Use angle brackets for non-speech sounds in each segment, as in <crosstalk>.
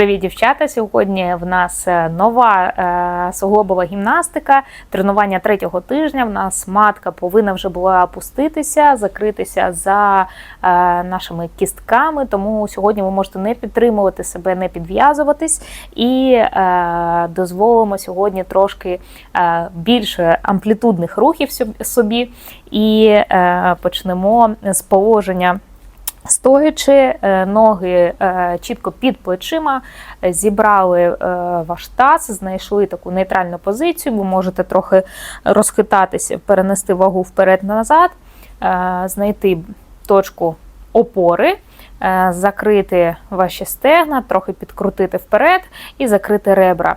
Привіт, дівчата! Сьогодні в нас е, нова е, суглобова гімнастика, тренування третього тижня. В нас матка повинна вже була опуститися, закритися за е, нашими кістками. Тому сьогодні ви можете не підтримувати себе, не підв'язуватись і дозволимо сьогодні трошки більше амплітудних рухів собі і почнемо з положення. Стоячи, е, ноги е, чітко під плечима, зібрали е, ваш таз, знайшли таку нейтральну позицію. Ви можете трохи розхитатися, перенести вагу вперед-назад, знайти точку опори, закрити ваші стегна, трохи підкрутити вперед і закрити ребра.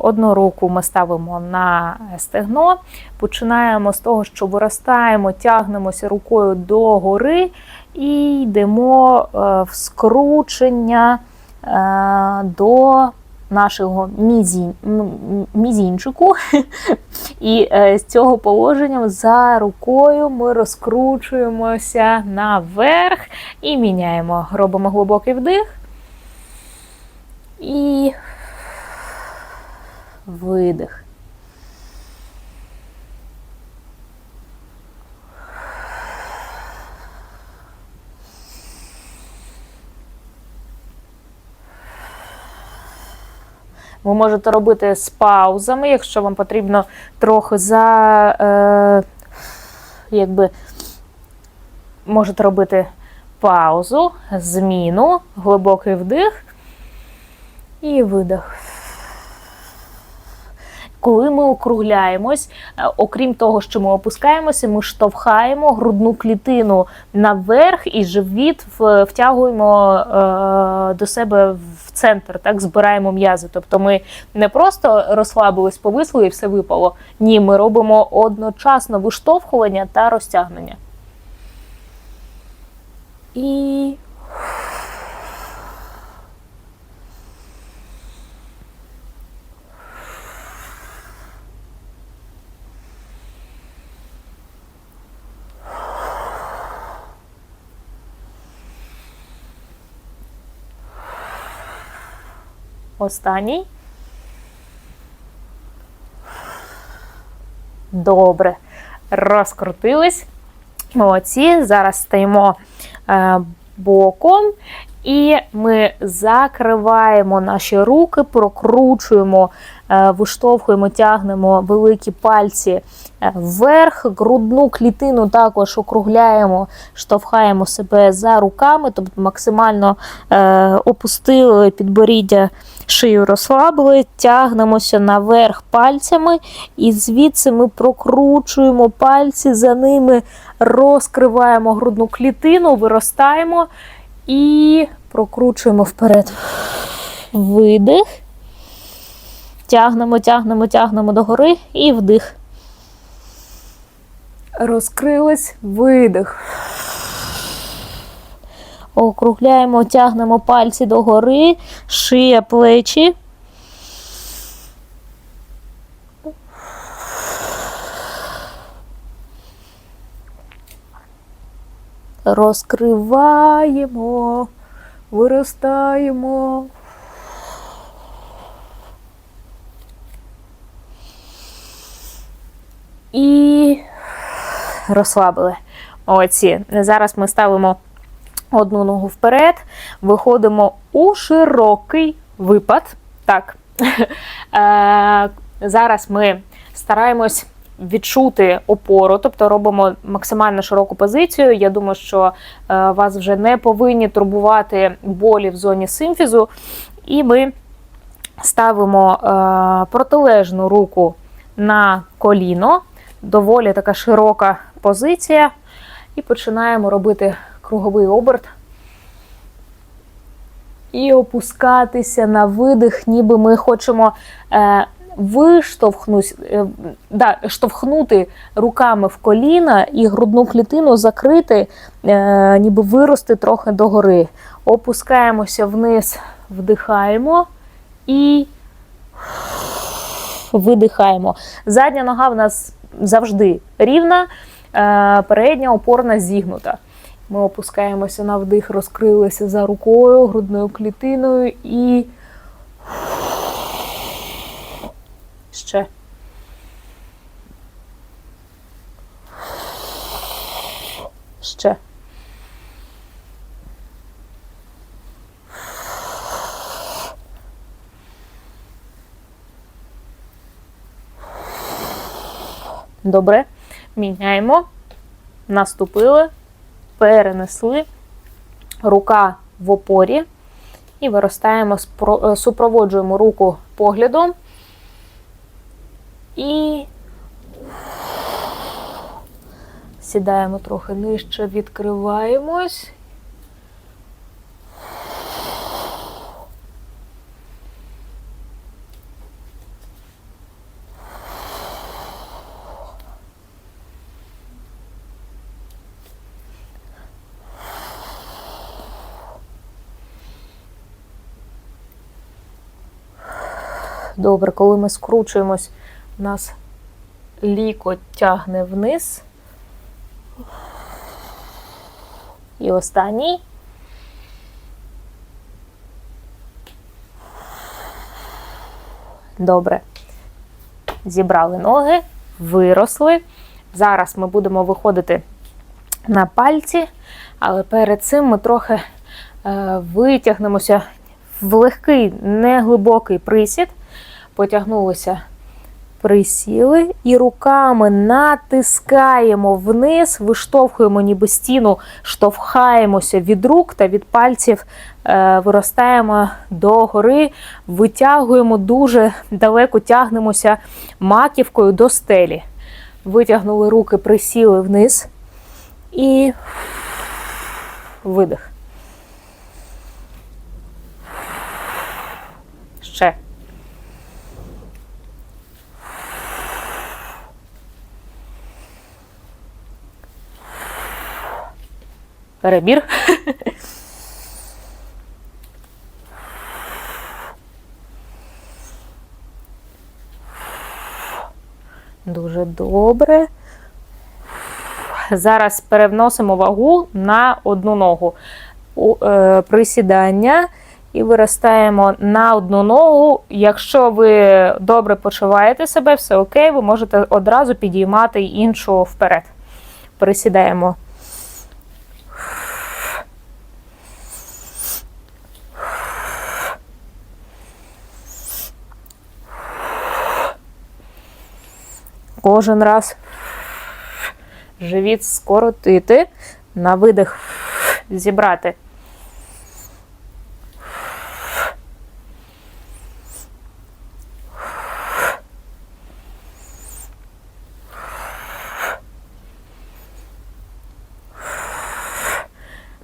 Одну руку ми ставимо на стегно, починаємо з того, що виростаємо, тягнемося рукою до гори і йдемо е, в скручення е, до нашого мізін, мізінчику. <laughs> І е, з цього положення за рукою ми розкручуємося наверх і міняємо. Робимо глибокий вдих. І видих. Ви можете робити з паузами, якщо вам потрібно трохи за. Е, якби можете робити паузу, зміну, глибокий вдих і видих. Коли ми округляємось, е, окрім того, що ми опускаємося, ми штовхаємо грудну клітину наверх і живіт втягуємо е, до себе в центр, так збираємо м'язи. Тобто ми не просто розслабились, повисли і все випало. Ні, ми робимо одночасно виштовхування та розтягнення. І останній. Добре. Розкрутились. Молодці. Зараз стаємо е, боком. І ми закриваємо наші руки, прокручуємо, е, виштовхуємо, тягнемо великі пальці вверх, грудну клітину також округляємо, штовхаємо себе за руками, тобто максимально е, опустили підборіддя, шию розслабили, тягнемося наверх пальцями, і звідси ми прокручуємо пальці, за ними розкриваємо грудну клітину, виростаємо і прокручуємо вперед. Видих. Тягнемо, тягнемо, тягнемо догори і вдих. Розкрились, видих. Округляємо, тягнемо пальці догори, шия, плечі. Розкриваємо, виростаємо. І розслабили. Молодці. Зараз ми ставимо одну ногу вперед, виходимо у широкий випад. Так. <laughs> Е, Зараз ми стараємось відчути опору, тобто робимо максимально широку позицію. Я думаю, що е, вас вже не повинні турбувати болі в зоні симфізу. І ми ставимо е, протилежну руку на коліно, доволі така широка позиція, і починаємо робити круговий оберт. І опускатися на видих, ніби ми хочемо е, виштовхнути, е, да, штовхнути руками в коліна і грудну клітину закрити, е, ніби вирости трохи догори. Опускаємося вниз, вдихаємо і видихаємо. Задня нога в нас завжди рівна, е, передня опорна зігнута. Ми опускаємося на вдих, розкрилися за рукою, грудною клітиною і ще. Ще. Добре. Міняємо. Наступили, перенесли. Рука в опорі. І виростаємо, е, супроводжуємо руку поглядом. І сідаємо трохи нижче, відкриваємось. Добре, коли ми скручуємось, у нас лікоть тягне вниз. І останній. Добре. Зібрали ноги, виросли. Зараз ми будемо виходити на пальці, але перед цим ми трохи е, витягнемося в легкий, неглибокий присід. Потягнулися, присіли і руками натискаємо вниз, виштовхуємо ніби стіну, штовхаємося від рук та від пальців, е, виростаємо догори, витягуємо дуже далеко, тягнемося маківкою до стелі. Витягнули руки, присіли вниз і видих. Ще. Перебір. Дуже добре. Зараз перевносимо вагу на одну ногу. Е, присідання і виростаємо на одну ногу. Якщо ви добре почуваєте себе, все окей, ви можете одразу підіймати іншу вперед. Присідаємо. Кожен раз живіт скоротити, на видих зібрати.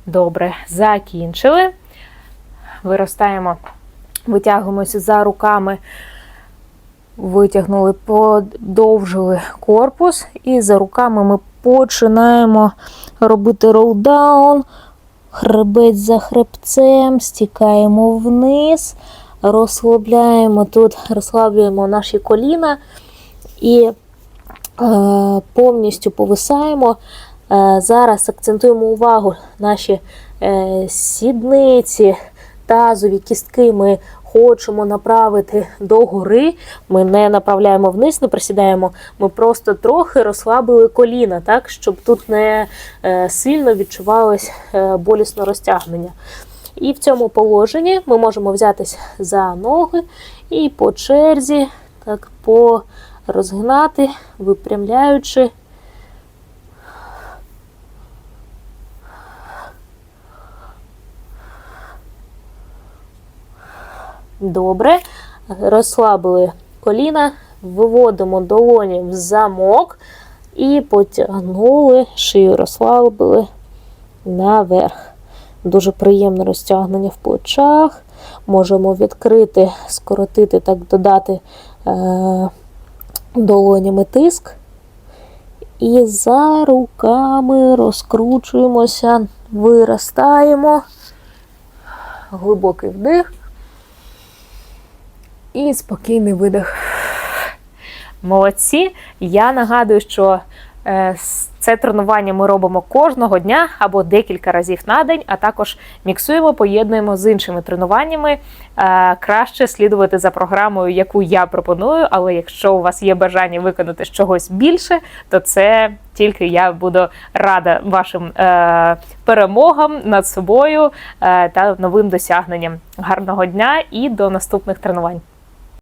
Добре, закінчили. Виростаємо, витягуємося за руками, витягнули, подовжили корпус, і за руками ми починаємо робити ролдаун, хребець за хребцем, стікаємо вниз, розслабляємо тут, розслаблюємо наші коліна і е, повністю повисаємо. Е, Зараз акцентуємо увагу наші е, сідниці, тазові кістки ми хочемо направити догори. Ми не направляємо вниз, не присідаємо. Ми просто трохи розслабили коліна, так, щоб тут не е, сильно відчувалось е, болісно розтягнення. І в цьому положенні ми можемо взятись за ноги і по черзі так порозгнати, випрямляючи. Добре. Розслабили коліна, виводимо долоні в замок і потягнули, шию розслабили наверх. Дуже приємне розтягнення в плечах. Можемо відкрити, скоротити, так додати е- долонями тиск. І за руками розкручуємося, виростаємо. Глибокий вдих. І спокійний видих. Молодці. Я нагадую, що Е, Це тренування ми робимо кожного дня або декілька разів на день, а також міксуємо, поєднуємо з іншими тренуваннями. Е, Краще слідувати за програмою, яку я пропоную. Але якщо у вас є бажання виконати чогось більше, то це тільки я буду рада вашим е, перемогам над собою та новим досягненням. Гарного дня і до наступних тренувань.